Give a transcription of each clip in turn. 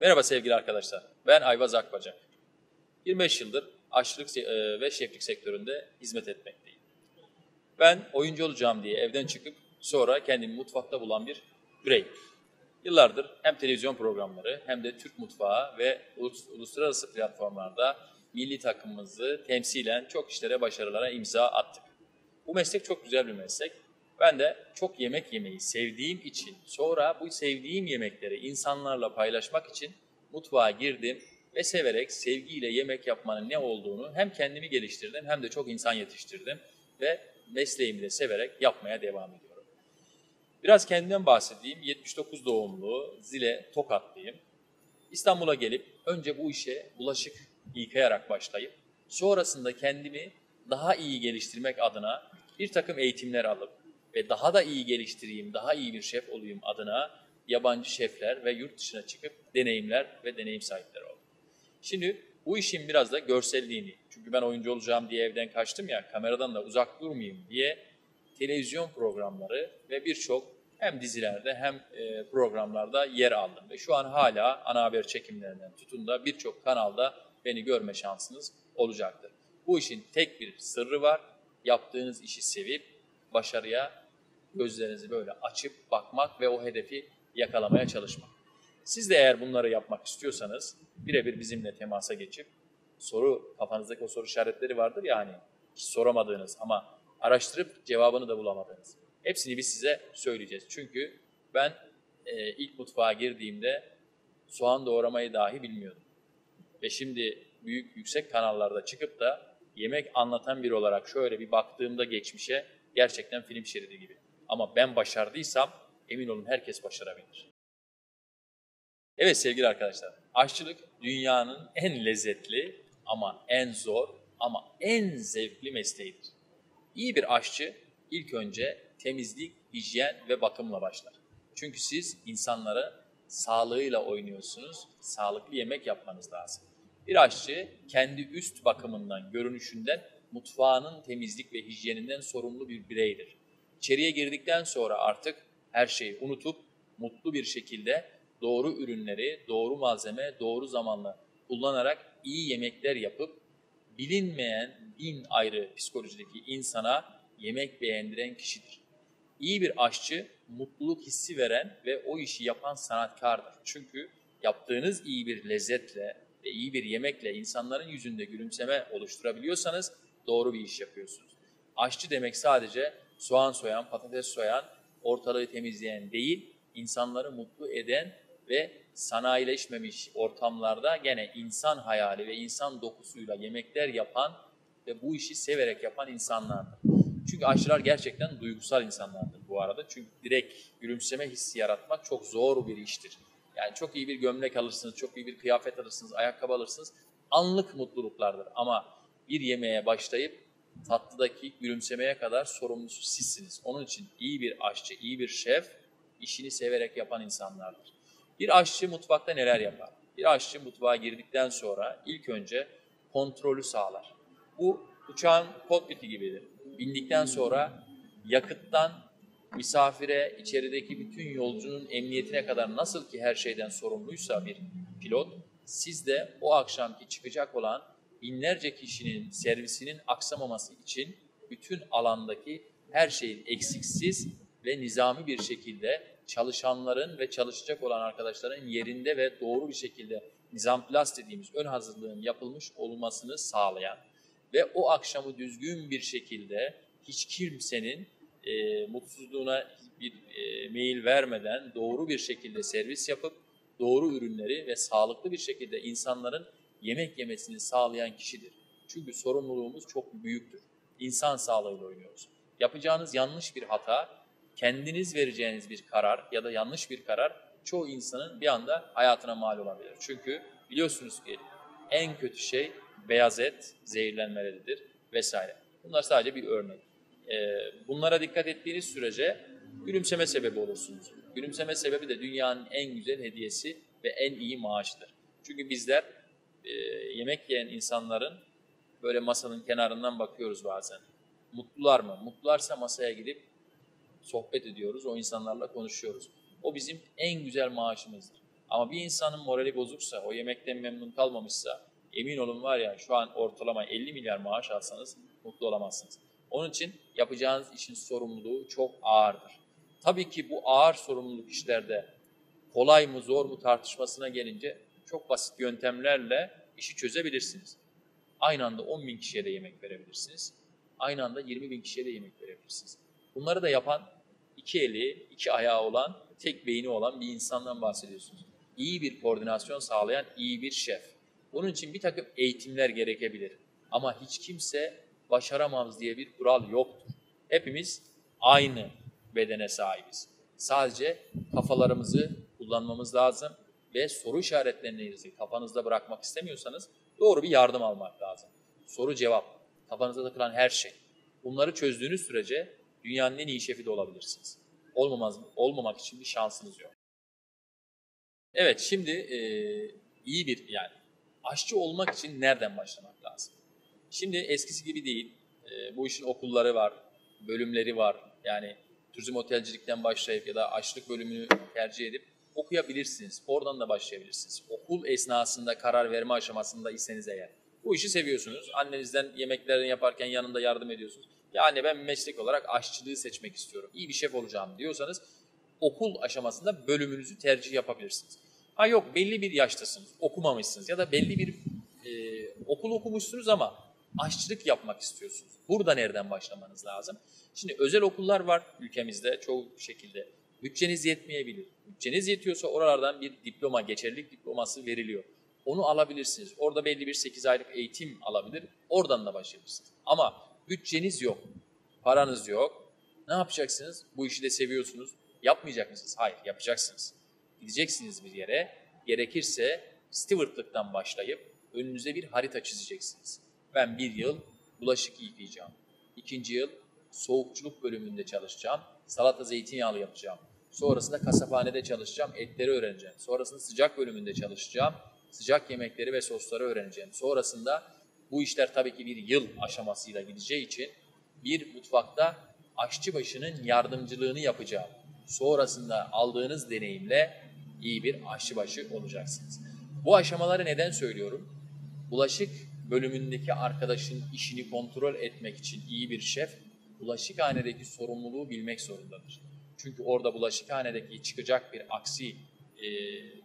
Merhaba sevgili arkadaşlar. Ben Ayvaz Akbacak. 25 yıldır aşçılık e, ve şeflik sektöründe hizmet etmekteyim. Ben oyuncu olacağım diye evden çıkıp sonra kendimi mutfakta bulan bir birey. Yıllardır hem televizyon programları hem de Türk mutfağı ve uluslararası platformlarda milli takımımızı temsilen çok işlere, başarılara imza attık. Bu meslek çok güzel bir meslek. Ben de çok yemek yemeyi sevdiğim için, sonra bu sevdiğim yemekleri insanlarla paylaşmak için mutfağa girdim ve severek, sevgiyle yemek yapmanın ne olduğunu hem kendimi geliştirdim hem de çok insan yetiştirdim ve mesleğimi de severek yapmaya devam ediyorum. Biraz kendimden bahsedeyim. 79 doğumlu, Zile Tokatlıyım. İstanbul'a gelip önce bu işe bulaşık yıkayarak başlayıp sonrasında kendimi daha iyi geliştirmek adına bir takım eğitimler alıp ve daha da iyi geliştireyim, daha iyi bir şef olayım adına yabancı şefler ve yurt dışına çıkıp deneyimler ve deneyim sahipleri oldum. Şimdi bu işin biraz da görselliğini, çünkü ben oyuncu olacağım diye evden kaçtım ya, kameradan da uzak durmayayım diye televizyon programları ve birçok hem dizilerde hem e, programlarda yer aldım. Ve şu an hala ana haber çekimlerinden tutun da birçok kanalda beni görme şansınız olacaktır. Bu işin tek bir sırrı var. Yaptığınız işi sevip başarıya gözlerinizi böyle açıp bakmak ve o hedefi yakalamaya çalışmak. Siz de eğer bunları yapmak istiyorsanız birebir bizimle temasa geçip soru, kafanızdaki o soru işaretleri vardır ya hani soramadığınız ama araştırıp cevabını da bulamadığınız. Hepsini biz size söyleyeceğiz. Çünkü ben e, ilk mutfağa girdiğimde soğan doğramayı dahi bilmiyordum. Ve şimdi büyük yüksek kanallarda çıkıp da yemek anlatan biri olarak şöyle bir baktığımda geçmişe gerçekten film şeridi gibi. Ama ben başardıysam emin olun herkes başarabilir. Evet sevgili arkadaşlar, aşçılık dünyanın en lezzetli ama en zor ama en zevkli mesleğidir. İyi bir aşçı ilk önce temizlik, hijyen ve bakımla başlar. Çünkü siz insanları sağlığıyla oynuyorsunuz, sağlıklı yemek yapmanız lazım. Bir aşçı kendi üst bakımından, görünüşünden, mutfağının temizlik ve hijyeninden sorumlu bir bireydir. İçeriye girdikten sonra artık her şeyi unutup mutlu bir şekilde doğru ürünleri, doğru malzeme, doğru zamanla kullanarak iyi yemekler yapıp bilinmeyen bin ayrı psikolojideki insana yemek beğendiren kişidir. İyi bir aşçı mutluluk hissi veren ve o işi yapan sanatkardır. Çünkü yaptığınız iyi bir lezzetle ve iyi bir yemekle insanların yüzünde gülümseme oluşturabiliyorsanız doğru bir iş yapıyorsunuz. Aşçı demek sadece soğan soyan, patates soyan, ortalığı temizleyen değil, insanları mutlu eden ve sanayileşmemiş ortamlarda gene insan hayali ve insan dokusuyla yemekler yapan ve bu işi severek yapan insanlardır. Çünkü aşçılar gerçekten duygusal insanlardır bu arada. Çünkü direkt gülümseme hissi yaratmak çok zor bir iştir. Yani çok iyi bir gömlek alırsınız, çok iyi bir kıyafet alırsınız, ayakkabı alırsınız. Anlık mutluluklardır ama bir yemeğe başlayıp tatlıdaki gülümsemeye kadar sorumlusu sizsiniz. Onun için iyi bir aşçı, iyi bir şef işini severek yapan insanlardır. Bir aşçı mutfakta neler yapar? Bir aşçı mutfağa girdikten sonra ilk önce kontrolü sağlar. Bu uçağın kokpiti gibidir. Bindikten sonra yakıttan misafire, içerideki bütün yolcunun emniyetine kadar nasıl ki her şeyden sorumluysa bir pilot, siz de o akşamki çıkacak olan binlerce kişinin servisinin aksamaması için bütün alandaki her şeyin eksiksiz ve nizami bir şekilde çalışanların ve çalışacak olan arkadaşların yerinde ve doğru bir şekilde nizam plus dediğimiz ön hazırlığın yapılmış olmasını sağlayan ve o akşamı düzgün bir şekilde hiç kimsenin e, mutsuzluğuna bir e, mail vermeden doğru bir şekilde servis yapıp doğru ürünleri ve sağlıklı bir şekilde insanların yemek yemesini sağlayan kişidir. Çünkü sorumluluğumuz çok büyüktür. İnsan sağlığıyla oynuyoruz. Yapacağınız yanlış bir hata, kendiniz vereceğiniz bir karar ya da yanlış bir karar çoğu insanın bir anda hayatına mal olabilir. Çünkü biliyorsunuz ki en kötü şey beyaz et zehirlenmeleridir vesaire. Bunlar sadece bir örnek. Ee, bunlara dikkat ettiğiniz sürece gülümseme sebebi olursunuz. Gülümseme sebebi de dünyanın en güzel hediyesi ve en iyi maaşıdır. Çünkü bizler e, yemek yiyen insanların böyle masanın kenarından bakıyoruz bazen. Mutlular mı? Mutlularsa masaya gidip sohbet ediyoruz, o insanlarla konuşuyoruz. O bizim en güzel maaşımızdır. Ama bir insanın morali bozuksa, o yemekten memnun kalmamışsa emin olun var ya şu an ortalama 50 milyar maaş alsanız mutlu olamazsınız. Onun için yapacağınız işin sorumluluğu çok ağırdır. Tabii ki bu ağır sorumluluk işlerde kolay mı zor mu tartışmasına gelince çok basit yöntemlerle işi çözebilirsiniz. Aynı anda 10 bin kişiye de yemek verebilirsiniz. Aynı anda 20 bin kişiye de yemek verebilirsiniz. Bunları da yapan iki eli, iki ayağı olan, tek beyni olan bir insandan bahsediyorsunuz. İyi bir koordinasyon sağlayan iyi bir şef. Bunun için bir takım eğitimler gerekebilir. Ama hiç kimse başaramaz diye bir kural yoktur. Hepimiz aynı bedene sahibiz. Sadece kafalarımızı kullanmamız lazım ve soru işaretlerinizi kafanızda bırakmak istemiyorsanız doğru bir yardım almak lazım. Soru cevap, kafanıza takılan her şey. Bunları çözdüğünüz sürece dünyanın en iyi şefi de olabilirsiniz. Olmamaz, olmamak için bir şansınız yok. Evet şimdi e, iyi bir yani aşçı olmak için nereden başlamak lazım? Şimdi eskisi gibi değil. E, bu işin okulları var, bölümleri var. Yani turizm otelcilikten başlayıp ya da aşçılık bölümünü tercih edip okuyabilirsiniz. Oradan da başlayabilirsiniz. Okul esnasında karar verme aşamasında iseniz eğer. Bu işi seviyorsunuz. Annenizden yemeklerini yaparken yanında yardım ediyorsunuz. Yani ben meslek olarak aşçılığı seçmek istiyorum. İyi bir şef olacağım diyorsanız okul aşamasında bölümünüzü tercih yapabilirsiniz. Ha yok belli bir yaştasınız, okumamışsınız ya da belli bir e, okul okumuşsunuz ama aşçılık yapmak istiyorsunuz. Burada nereden başlamanız lazım? Şimdi özel okullar var ülkemizde çoğu şekilde. Bütçeniz yetmeyebilir. Bütçeniz yetiyorsa oralardan bir diploma, geçerlilik diploması veriliyor. Onu alabilirsiniz. Orada belli bir 8 aylık eğitim alabilir. Oradan da başlayabilirsiniz. Ama bütçeniz yok, paranız yok. Ne yapacaksınız? Bu işi de seviyorsunuz. Yapmayacak mısınız? Hayır, yapacaksınız. Gideceksiniz bir yere. Gerekirse stewardlıktan başlayıp önünüze bir harita çizeceksiniz. Ben bir yıl bulaşık yıkayacağım. İkinci yıl soğukçuluk bölümünde çalışacağım. Salata zeytinyağlı yapacağım. Sonrasında kasaphanede çalışacağım. Etleri öğreneceğim. Sonrasında sıcak bölümünde çalışacağım. Sıcak yemekleri ve sosları öğreneceğim. Sonrasında bu işler tabii ki bir yıl aşamasıyla gideceği için bir mutfakta aşçı başının yardımcılığını yapacağım. Sonrasında aldığınız deneyimle iyi bir aşçıbaşı olacaksınız. Bu aşamaları neden söylüyorum? Bulaşık bölümündeki arkadaşın işini kontrol etmek için iyi bir şef, bulaşıkhanedeki sorumluluğu bilmek zorundadır. Çünkü orada bulaşıkhanedeki çıkacak bir aksi e,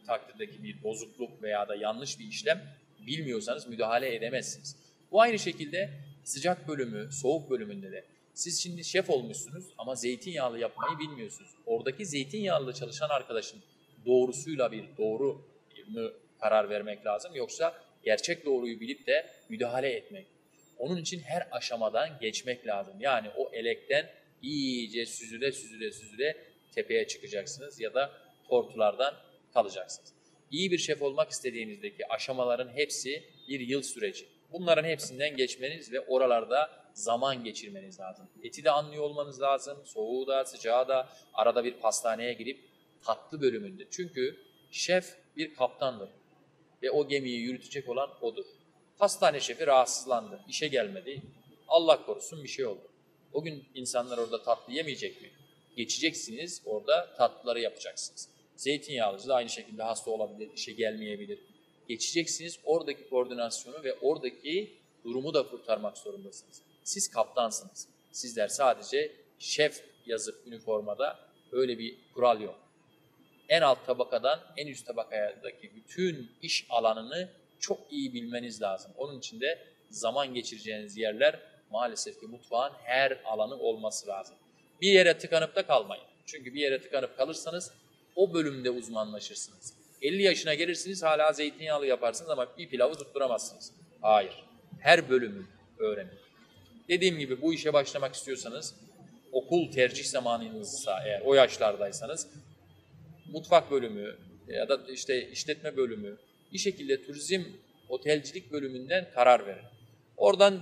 takdirdeki bir bozukluk veya da yanlış bir işlem bilmiyorsanız müdahale edemezsiniz. Bu aynı şekilde sıcak bölümü, soğuk bölümünde de siz şimdi şef olmuşsunuz ama zeytinyağlı yapmayı bilmiyorsunuz. Oradaki zeytinyağlı çalışan arkadaşın doğrusuyla bir doğru mı karar vermek lazım yoksa gerçek doğruyu bilip de müdahale etmek. Onun için her aşamadan geçmek lazım. Yani o elekten iyice süzüle süzüle süzüle tepeye çıkacaksınız ya da tortulardan kalacaksınız. İyi bir şef olmak istediğinizdeki aşamaların hepsi bir yıl süreci. Bunların hepsinden geçmeniz ve oralarda zaman geçirmeniz lazım. Eti de anlıyor olmanız lazım, soğuğu da, sıcağı da, arada bir pastaneye girip tatlı bölümünde. Çünkü şef bir kaptandır ve o gemiyi yürütecek olan odur. Pastane şefi rahatsızlandı, işe gelmedi. Allah korusun bir şey oldu. O gün insanlar orada tatlı yemeyecek mi? Geçeceksiniz, orada tatlıları yapacaksınız. Zeytinyağlıcı da aynı şekilde hasta olabilir, işe gelmeyebilir. Geçeceksiniz, oradaki koordinasyonu ve oradaki durumu da kurtarmak zorundasınız. Siz kaptansınız. Sizler sadece şef yazıp üniformada öyle bir kural yok. En alt tabakadan en üst tabakadaki bütün iş alanını çok iyi bilmeniz lazım. Onun için de zaman geçireceğiniz yerler maalesef ki mutfağın her alanı olması lazım. Bir yere tıkanıp da kalmayın. Çünkü bir yere tıkanıp kalırsanız o bölümde uzmanlaşırsınız. 50 yaşına gelirsiniz hala zeytinyağlı yaparsınız ama bir pilavı tutturamazsınız. Hayır. Her bölümü öğrenin. Dediğim gibi bu işe başlamak istiyorsanız okul tercih zamanınızsa eğer o yaşlardaysanız mutfak bölümü ya da işte işletme bölümü bir şekilde turizm otelcilik bölümünden karar verin. Oradan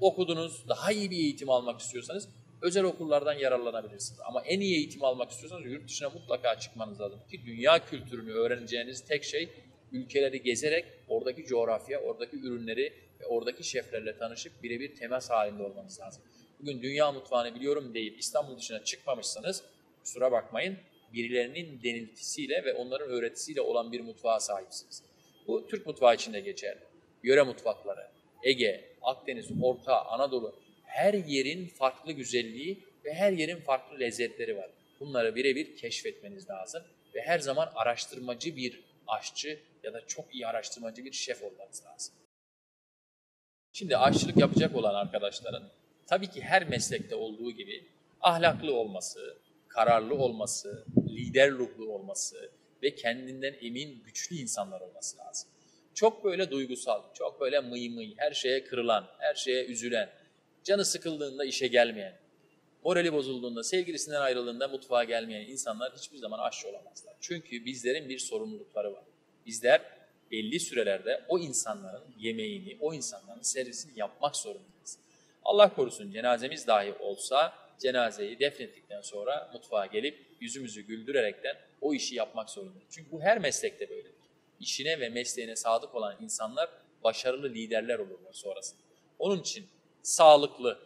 okudunuz, daha iyi bir eğitim almak istiyorsanız özel okullardan yararlanabilirsiniz. Ama en iyi eğitim almak istiyorsanız yurt dışına mutlaka çıkmanız lazım. Ki dünya kültürünü öğreneceğiniz tek şey ülkeleri gezerek oradaki coğrafya, oradaki ürünleri ve oradaki şeflerle tanışıp birebir temas halinde olmanız lazım. Bugün dünya mutfağını biliyorum deyip İstanbul dışına çıkmamışsanız kusura bakmayın birilerinin deniltisiyle ve onların öğretisiyle olan bir mutfağa sahipsiniz. Bu Türk mutfağı için de geçerli. Yöre mutfakları, Ege, Akdeniz, Orta, Anadolu her yerin farklı güzelliği ve her yerin farklı lezzetleri var. Bunları birebir keşfetmeniz lazım ve her zaman araştırmacı bir aşçı ya da çok iyi araştırmacı bir şef olmanız lazım. Şimdi aşçılık yapacak olan arkadaşların tabii ki her meslekte olduğu gibi ahlaklı olması, kararlı olması, lider ruhlu olması ve kendinden emin, güçlü insanlar olması lazım. Çok böyle duygusal, çok böyle mıy mıy, her şeye kırılan, her şeye üzülen, canı sıkıldığında işe gelmeyen, morali bozulduğunda, sevgilisinden ayrıldığında mutfağa gelmeyen insanlar hiçbir zaman aşçı olamazlar. Çünkü bizlerin bir sorumlulukları var. Bizler belli sürelerde o insanların yemeğini, o insanların servisini yapmak zorundayız. Allah korusun cenazemiz dahi olsa cenazeyi defnettikten sonra mutfağa gelip yüzümüzü güldürerekten o işi yapmak zorundayız. Çünkü bu her meslekte böyledir. İşine ve mesleğine sadık olan insanlar başarılı liderler olurlar sonrasında. Onun için sağlıklı,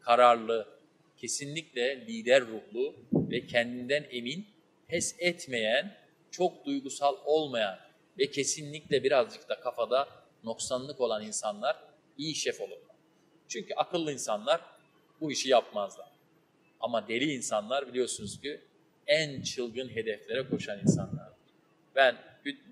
kararlı, kesinlikle lider ruhlu ve kendinden emin, pes etmeyen, çok duygusal olmayan ve kesinlikle birazcık da kafada noksanlık olan insanlar iyi şef olurlar. Çünkü akıllı insanlar bu işi yapmazlar. Ama deli insanlar biliyorsunuz ki en çılgın hedeflere koşan insanlar. Ben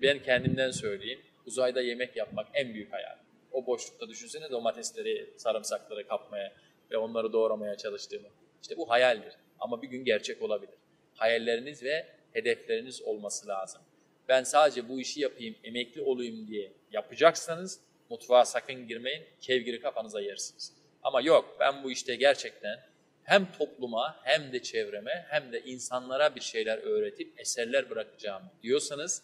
ben kendimden söyleyeyim. Uzayda yemek yapmak en büyük hayal. O boşlukta düşünsene domatesleri, sarımsakları kapmaya ve onları doğramaya çalıştığımı. İşte bu hayaldir ama bir gün gerçek olabilir. Hayalleriniz ve hedefleriniz olması lazım. Ben sadece bu işi yapayım, emekli olayım diye yapacaksanız mutfağa sakın girmeyin, kevgiri kafanıza yersiniz. Ama yok ben bu işte gerçekten hem topluma hem de çevreme hem de insanlara bir şeyler öğretip eserler bırakacağım diyorsanız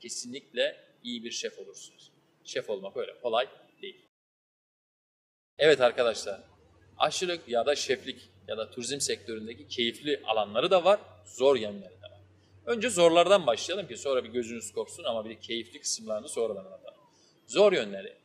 kesinlikle iyi bir şef olursunuz. Şef olmak öyle kolay değil. Evet arkadaşlar, aşırılık ya da şeflik ya da turizm sektöründeki keyifli alanları da var, zor yönleri de var. Önce zorlardan başlayalım ki sonra bir gözünüz korksun ama bir keyifli kısımlarını sonradan anlatalım. Zor yönleri.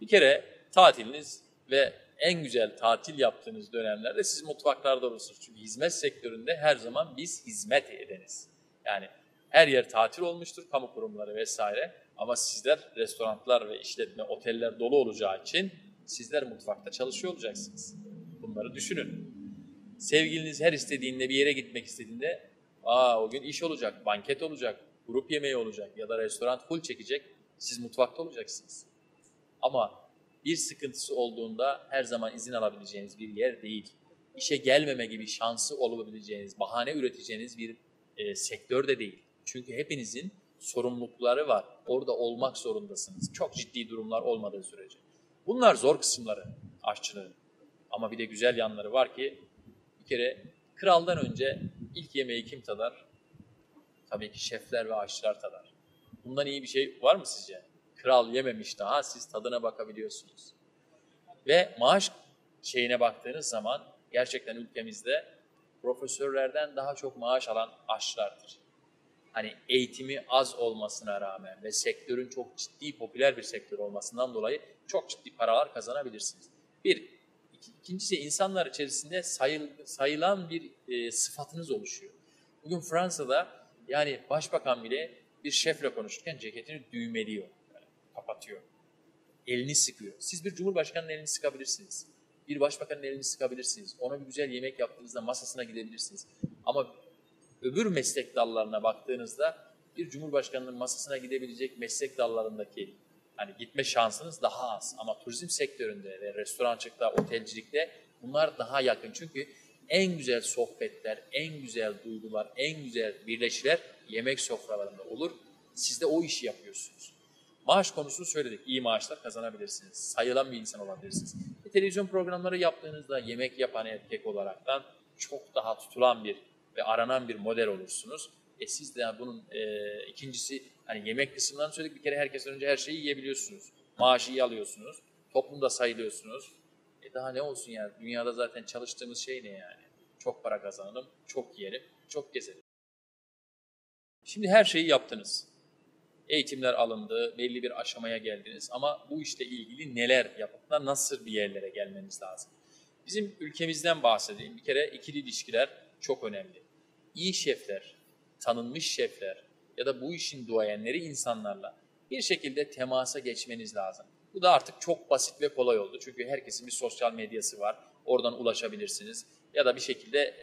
Bir kere tatiliniz ve en güzel tatil yaptığınız dönemlerde siz mutfaklarda olursunuz. Çünkü hizmet sektöründe her zaman biz hizmet edeniz. Yani her yer tatil olmuştur, kamu kurumları vesaire. Ama sizler restoranlar ve işletme, oteller dolu olacağı için sizler mutfakta çalışıyor olacaksınız. Bunları düşünün. Sevgiliniz her istediğinde bir yere gitmek istediğinde aa o gün iş olacak, banket olacak, grup yemeği olacak ya da restoran full çekecek. Siz mutfakta olacaksınız. Ama bir sıkıntısı olduğunda her zaman izin alabileceğiniz bir yer değil. İşe gelmeme gibi şansı olabileceğiniz, bahane üreteceğiniz bir e, sektör de değil. Çünkü hepinizin sorumlulukları var. Orada olmak zorundasınız. Çok ciddi durumlar olmadığı sürece. Bunlar zor kısımları aşçılığın. Ama bir de güzel yanları var ki bir kere kraldan önce ilk yemeği kim tadar? Tabii ki şefler ve aşçılar tadar. Bundan iyi bir şey var mı sizce? Kral yememiş daha siz tadına bakabiliyorsunuz. Ve maaş şeyine baktığınız zaman gerçekten ülkemizde profesörlerden daha çok maaş alan aşçılardır. Hani eğitimi az olmasına rağmen ve sektörün çok ciddi popüler bir sektör olmasından dolayı çok ciddi paralar kazanabilirsiniz. Bir, ikincisi insanlar içerisinde sayıl, sayılan bir e, sıfatınız oluşuyor. Bugün Fransa'da yani başbakan bile bir şefle konuşurken ceketini düğmeliyor, kapatıyor. Elini sıkıyor. Siz bir cumhurbaşkanının elini sıkabilirsiniz. Bir başbakanın elini sıkabilirsiniz. Ona bir güzel yemek yaptığınızda masasına gidebilirsiniz. Ama öbür meslek dallarına baktığınızda bir cumhurbaşkanının masasına gidebilecek meslek dallarındaki hani gitme şansınız daha az. Ama turizm sektöründe ve restorancılıkta, otelcilikte bunlar daha yakın. Çünkü en güzel sohbetler, en güzel duygular, en güzel birleşiler yemek sofralarında olur. Siz de o işi yapıyorsunuz. Maaş konusunu söyledik. İyi maaşlar kazanabilirsiniz. Sayılan bir insan olabilirsiniz. E, televizyon programları yaptığınızda yemek yapan erkek olaraktan çok daha tutulan bir ve aranan bir model olursunuz. E siz de bunun e, ikincisi hani yemek kısımlarını söyledik bir kere herkes önce her şeyi yiyebiliyorsunuz. Maaşı iyi alıyorsunuz. Toplumda sayılıyorsunuz. E daha ne olsun yani dünyada zaten çalıştığımız şey ne yani? Çok para kazanalım, çok yiyelim, çok gezelim. Şimdi her şeyi yaptınız. Eğitimler alındı, belli bir aşamaya geldiniz ama bu işle ilgili neler yapıp da nasıl bir yerlere gelmeniz lazım? Bizim ülkemizden bahsedeyim. Bir kere ikili ilişkiler çok önemli. İyi şefler, tanınmış şefler ya da bu işin duayenleri insanlarla bir şekilde temasa geçmeniz lazım. Bu da artık çok basit ve kolay oldu. Çünkü herkesin bir sosyal medyası var. Oradan ulaşabilirsiniz. Ya da bir şekilde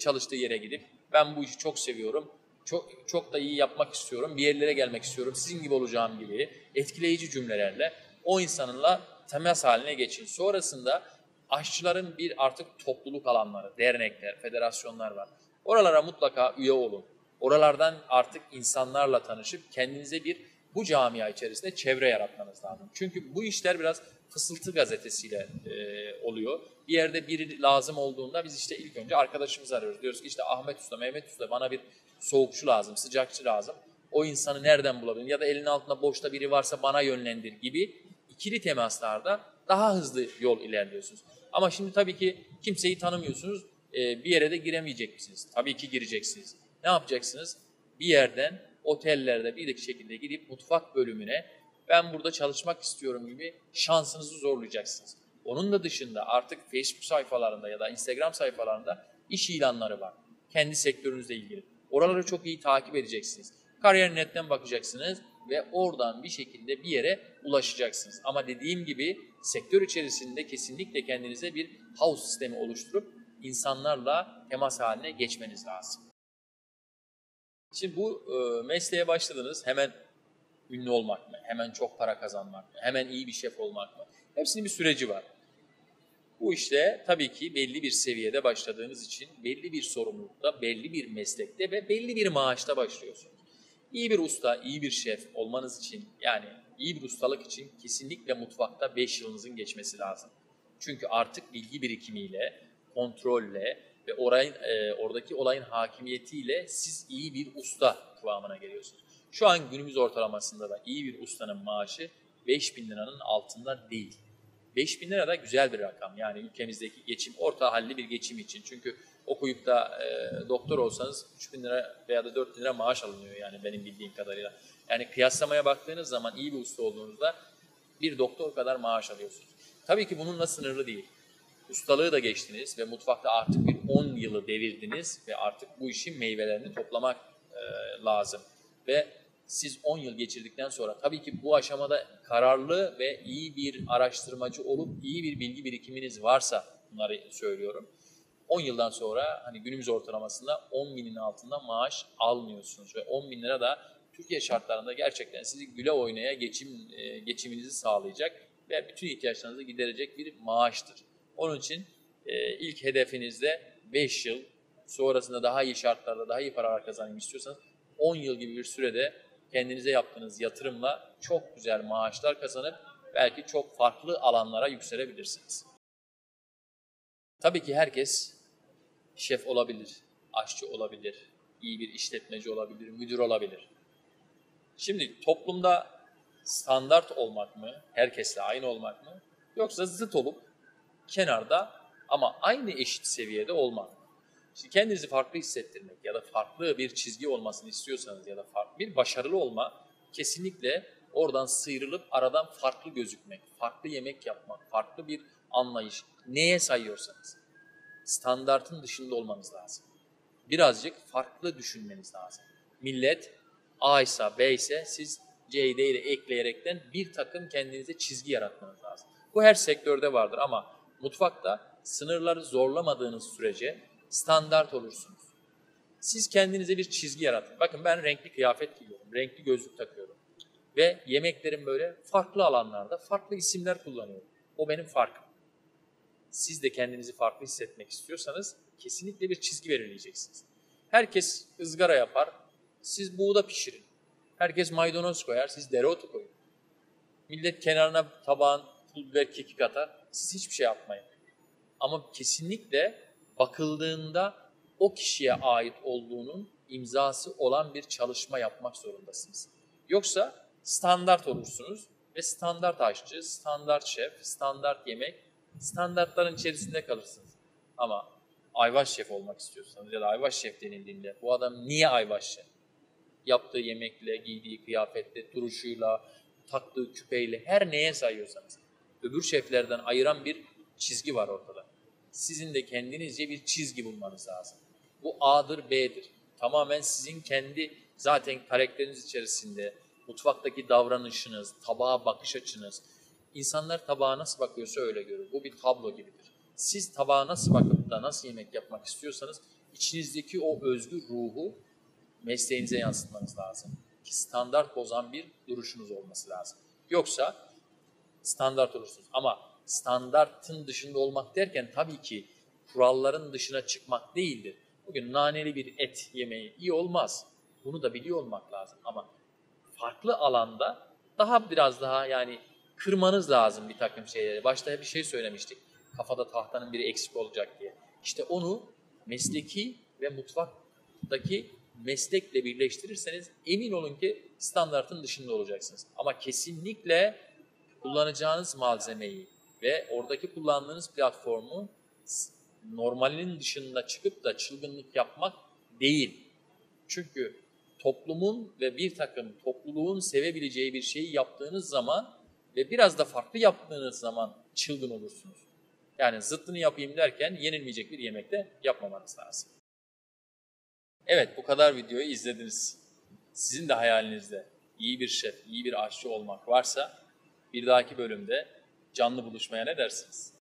çalıştığı yere gidip ben bu işi çok seviyorum. Çok, çok da iyi yapmak istiyorum. Bir yerlere gelmek istiyorum. Sizin gibi olacağım gibi etkileyici cümlelerle o insanınla temas haline geçin. Sonrasında aşçıların bir artık topluluk alanları, dernekler, federasyonlar var. Oralara mutlaka üye olun. Oralardan artık insanlarla tanışıp kendinize bir bu camia içerisinde çevre yaratmanız lazım. Çünkü bu işler biraz fısıltı gazetesiyle e, oluyor. Bir yerde biri lazım olduğunda biz işte ilk önce arkadaşımızı arıyoruz. Diyoruz ki işte Ahmet Usta, Mehmet Usta bana bir soğukçu lazım, sıcakçı lazım. O insanı nereden bulabilirim? Ya da elinin altında boşta biri varsa bana yönlendir gibi ikili temaslarda daha hızlı yol ilerliyorsunuz. Ama şimdi tabii ki kimseyi tanımıyorsunuz. E, bir yere de giremeyecek misiniz? Tabii ki gireceksiniz. Ne yapacaksınız? Bir yerden otellerde bir şekilde gidip mutfak bölümüne ben burada çalışmak istiyorum gibi şansınızı zorlayacaksınız. Onun da dışında artık Facebook sayfalarında ya da Instagram sayfalarında iş ilanları var. Kendi sektörünüzle ilgili. Oraları çok iyi takip edeceksiniz. Kariyer.net'ten bakacaksınız ve oradan bir şekilde bir yere ulaşacaksınız. Ama dediğim gibi sektör içerisinde kesinlikle kendinize bir house sistemi oluşturup insanlarla temas haline geçmeniz lazım. Şimdi bu mesleğe başladınız hemen ünlü olmak mı, hemen çok para kazanmak mı, hemen iyi bir şef olmak mı? Hepsinin bir süreci var. Bu işte tabii ki belli bir seviyede başladığınız için belli bir sorumlulukta, belli bir meslekte ve belli bir maaşta başlıyorsunuz. İyi bir usta, iyi bir şef olmanız için yani iyi bir ustalık için kesinlikle mutfakta 5 yılınızın geçmesi lazım. Çünkü artık bilgi birikimiyle, kontrolle ve orayın, e, oradaki olayın hakimiyetiyle siz iyi bir usta kıvamına geliyorsunuz. Şu an günümüz ortalamasında da iyi bir ustanın maaşı 5 bin liranın altında değil. 5 bin lira da güzel bir rakam. Yani ülkemizdeki geçim, orta halli bir geçim için. Çünkü okuyup da e, doktor olsanız 3 bin lira veya da 4 bin lira maaş alınıyor yani benim bildiğim kadarıyla. Yani kıyaslamaya baktığınız zaman iyi bir usta olduğunuzda bir doktor kadar maaş alıyorsunuz. Tabii ki bununla sınırlı değil. Ustalığı da geçtiniz ve mutfakta artık bir 10 yılı devirdiniz ve artık bu işin meyvelerini toplamak e, lazım. Ve siz 10 yıl geçirdikten sonra tabii ki bu aşamada kararlı ve iyi bir araştırmacı olup iyi bir bilgi birikiminiz varsa bunları söylüyorum. 10 yıldan sonra hani günümüz ortalamasında 10 binin altında maaş almıyorsunuz ve 10 bin lira da Türkiye şartlarında gerçekten sizi güle oynaya geçim e, geçiminizi sağlayacak ve bütün ihtiyaçlarınızı giderecek bir maaştır. Onun için e, ilk hedefinizde 5 yıl, sonrasında daha iyi şartlarda daha iyi paralar kazanayım istiyorsanız 10 yıl gibi bir sürede kendinize yaptığınız yatırımla çok güzel maaşlar kazanıp belki çok farklı alanlara yükselebilirsiniz. Tabii ki herkes şef olabilir, aşçı olabilir, iyi bir işletmeci olabilir, müdür olabilir. Şimdi toplumda standart olmak mı, herkesle aynı olmak mı yoksa zıt olup kenarda ama aynı eşit seviyede olmak mı? Şimdi kendinizi farklı hissettirmek ya da farklı bir çizgi olmasını istiyorsanız ya da bir başarılı olma kesinlikle oradan sıyrılıp aradan farklı gözükmek, farklı yemek yapmak, farklı bir anlayış, neye sayıyorsanız standartın dışında olmanız lazım. Birazcık farklı düşünmeniz lazım. Millet A ise B ise siz C, D ile ekleyerekten bir takım kendinize çizgi yaratmanız lazım. Bu her sektörde vardır ama mutfakta sınırları zorlamadığınız sürece standart olursunuz. Siz kendinize bir çizgi yaratın. Bakın ben renkli kıyafet giyiyorum, renkli gözlük takıyorum. Ve yemeklerim böyle farklı alanlarda farklı isimler kullanıyorum. O benim farkım. Siz de kendinizi farklı hissetmek istiyorsanız kesinlikle bir çizgi belirleyeceksiniz. Herkes ızgara yapar, siz buğda pişirin. Herkes maydanoz koyar, siz dereotu koyun. Millet kenarına tabağın pul biber kekik atar, siz hiçbir şey yapmayın. Ama kesinlikle bakıldığında o kişiye ait olduğunun imzası olan bir çalışma yapmak zorundasınız. Yoksa standart olursunuz ve standart aşçı, standart şef, standart yemek, standartların içerisinde kalırsınız. Ama ayvaş şef olmak istiyorsanız ya da ayvaş şef denildiğinde bu adam niye ayvaş şef? Yaptığı yemekle, giydiği kıyafetle, duruşuyla, taktığı küpeyle her neye sayıyorsanız öbür şeflerden ayıran bir çizgi var ortada sizin de kendinizce bir çizgi bulmanız lazım. Bu A'dır, B'dir. Tamamen sizin kendi zaten karakteriniz içerisinde, mutfaktaki davranışınız, tabağa bakış açınız. İnsanlar tabağa nasıl bakıyorsa öyle görür. Bu bir tablo gibidir. Siz tabağa nasıl bakıp da nasıl yemek yapmak istiyorsanız içinizdeki o özgür ruhu mesleğinize yansıtmanız lazım. Ki standart bozan bir duruşunuz olması lazım. Yoksa standart olursunuz. Ama standartın dışında olmak derken tabii ki kuralların dışına çıkmak değildir. Bugün naneli bir et yemeği iyi olmaz. Bunu da biliyor olmak lazım. Ama farklı alanda daha biraz daha yani kırmanız lazım bir takım şeyleri. Başta bir şey söylemiştik. Kafada tahtanın biri eksik olacak diye. İşte onu mesleki ve mutfaktaki meslekle birleştirirseniz emin olun ki standartın dışında olacaksınız. Ama kesinlikle kullanacağınız malzemeyi ve oradaki kullandığınız platformu normalinin dışında çıkıp da çılgınlık yapmak değil. Çünkü toplumun ve bir takım topluluğun sevebileceği bir şeyi yaptığınız zaman ve biraz da farklı yaptığınız zaman çılgın olursunuz. Yani zıttını yapayım derken yenilmeyecek bir yemekte yapmamanız lazım. Evet bu kadar videoyu izlediniz. Sizin de hayalinizde iyi bir şef, iyi bir aşçı olmak varsa bir dahaki bölümde canlı buluşmaya ne dersiniz?